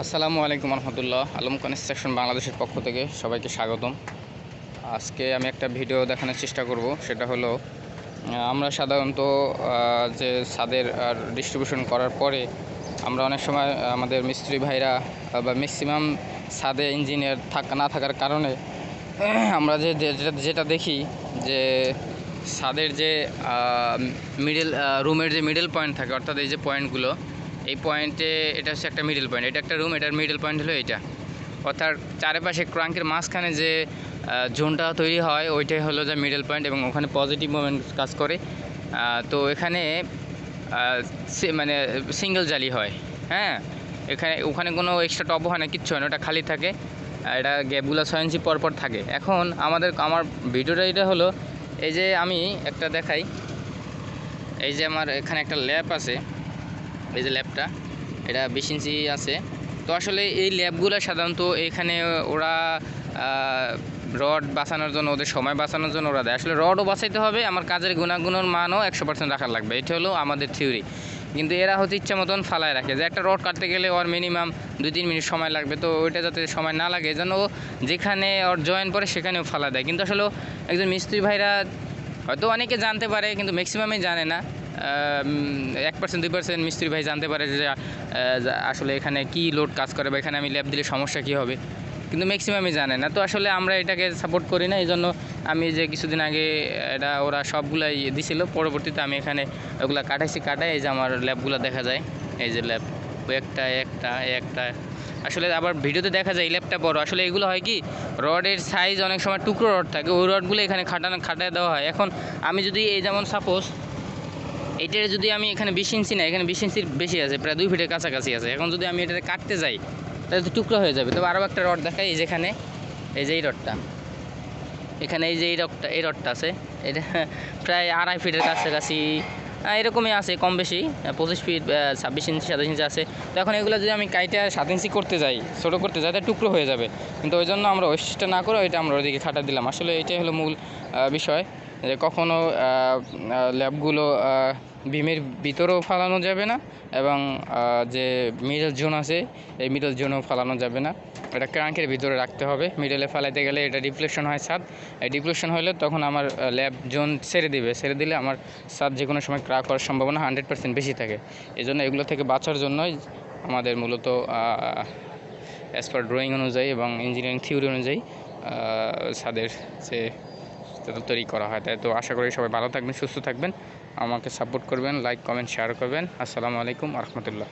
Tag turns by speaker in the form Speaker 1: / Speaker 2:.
Speaker 1: আসসালামু আলাইকুম রহমতুল্লাহ। আলম কনস্ট্রাকশন বাংলাদেশের পক্ষ থেকে সবাইকে স্বাগতম। আজকে আমি একটা ভিডিও দেখানোর চেষ্টা করব, সেটা হলো আমরা সাধারণত যে ছাদের ডিস্ট্রিবিউশন করার পরে আমরা অনেক সময় আমাদের মিস্ত্রি ভাইরা বা ম্যাক্সিমাম ছাদে ইঞ্জিনিয়ার থাক, না থাকার কারণে, আমরা যে যেটা দেখি যে ছাদের যে মিডল রুমের যে মিডল পয়েন্ট থাকে, অর্থাৎ এই যে পয়েন্টগুলো এই পয়েন্টে এটা হচ্ছে একটা মিডল পয়েন্ট এটা একটা রুম এটার মিডল পয়েন্ট হলো এটা অর্থাৎ চারিপাশে ক্রাঙ্কের মাঝখানে যে জোনটা তৈরি হয়, ওইটাই হলো যে মিডল পয়েন্ট এবং ওখানে পজিটিভ মোমেন্ট কাজ করে। তো এখানে মানে সিঙ্গেল জালি হয় হ্যাঁ? এখানে, ওখানে কোনো এক্সট্রা টপ হয় না, কিচ্ছু হয় না, ওটা খালি থাকে। এটা গ্যাপগুলো ছয় ইঞ্চি পর পর থাকে। এখন আমাদের, আমার ভিডিওটা এটা হলো, এই যে আমি একটা দেখাই, এই যে আমার এখানে একটা ল্যাপ আছে। এই যে ল্যাবটা, এটা বিশ ইঞ্চি আছে। তো আসলে এই ল্যাবগুলো সাধারণত এখানে ওরা রড বাঁচানোর জন্য, ওদের সময় বাঁচানোর জন্য ওরা দেয়। আসলে রডও বাঁচাইতে হবে, আমার কাজের গুণাগুণের মানও একশো পার্সেন্ট রাখার লাগবে। এটা হলো আমাদের থিওরি। কিন্তু এরা হচ্ছে ইচ্ছা মতন ফালায় রাখে। যে একটা রড কাটতে গেলে ওর মিনিমাম দুই তিন মিনিট সময় লাগবে, তো ওইটা যাতে সময় না লাগে যেন ও যেখানে ওর জয়েন করে সেখানেও ফালা দেয়। কিন্তু আসলে একজন মিস্ত্রি ভাইরা, হয়তো অনেকে জানতে পারে, কিন্তু ম্যাক্সিমামই জানে না। এক পার্সেন্ট দুই পার্সেন্ট মিস্ত্রি ভাই জানতে পারে যে আসলে এখানে কি লোড কাজ করে বা এখানে আমি ল্যাব দিলে সমস্যা কী হবে। কিন্তু ম্যাক্সিমামই জানে না। তো আসলে আমরা এটাকে সাপোর্ট করি না এই জন্য আমি যে কিছুদিন আগে এটা ওরা সবগুলাই দিছিল, পরবর্তীতে আমি এখানে ওগুলা কাটাইছি, কাটাই এই যে আমার ল্যাবগুলো দেখা যায়। এই যে ল্যাব ওই একটা একটা একটা। আসলে আবার ভিডিওতে দেখা যায় এই ল্যাবটা বড়। আসলে এগুলো হয় কি, রডের সাইজ অনেক সময় টুকরো রড থাকে, ওই রডগুলো এখানে খাটানো, খাটায় দেওয়া হয়। এখন আমি যদি এই যেমন সাপোজ এটার যদি আমি এখানে বিশ ইঞ্চি না, এখানে বিশ ইঞ্চির বেশি আছে, প্রায় দুই ফিটের কাছাকাছি আছে। এখন যদি আমি এটাতে কাটতে যাই, তাহলে তো টুকরো হয়ে যাবে। তবে আরও একটা রড দেখাই, এই যেখানে, এই যে এই রডটা। এখানে এই যে এই রডটা এই রডটা আছে। এটা প্রায় আড়াই ফিটের কাছাকাছি এরকমই আছে, কম বেশি পঁচিশ ফিট ছাব্বিশ ইঞ্চি, সাতাশ ইঞ্চি আছে। তো এখন এগুলো যদি আমি কাইটা সাত ইঞ্চি করতে যাই, ছোটো করতে যাই, তাহলে টুকরো হয়ে যাবে। কিন্তু ওই জন্য আমরা ওইটা না করে এটা আমরা ওইদিকে খাটা দিলাম। আসলে এটাই হলো মূল বিষয়, যে কখনও ল্যাবগুলো বিমের ভিতরেও ফালানো যাবে না এবং যে মিডল জোন আছে, এই মিডল জোনও ফালানো যাবে না। এটা ক্রাঙ্কের ভিতরে রাখতে হবে। মিডলে ফালাইতে গেলে এটা ডিপ্লেশন হয় ছাদ। এই ডিপ্লেশন হলে তখন আমার ল্যাব জোন ছেড়ে দিবে। ছেড়ে দিলে আমার ছাদ যে কোনো সময় ক্রাক হওয়ার সম্ভাবনা হান্ড্রেড পার্সেন্ট বেশি থাকে। এই জন্য এগুলো থেকে বাঁচার জন্যই আমাদের মূলত অ্যাজ পার ড্রয়িং অনুযায়ী এবং ইঞ্জিনিয়ারিং থিওরি অনুযায়ী ছাদের যে তৈরি করা হয়। তাই তো আশা করি সবাই ভালো থাকবেন, সুস্থ থাকবেন। আমাকে সাপোর্ট করবেন লাইক কমেন্ট শেয়ার করবেন। আসসালামু আলাইকুম রহমতুল্লাহ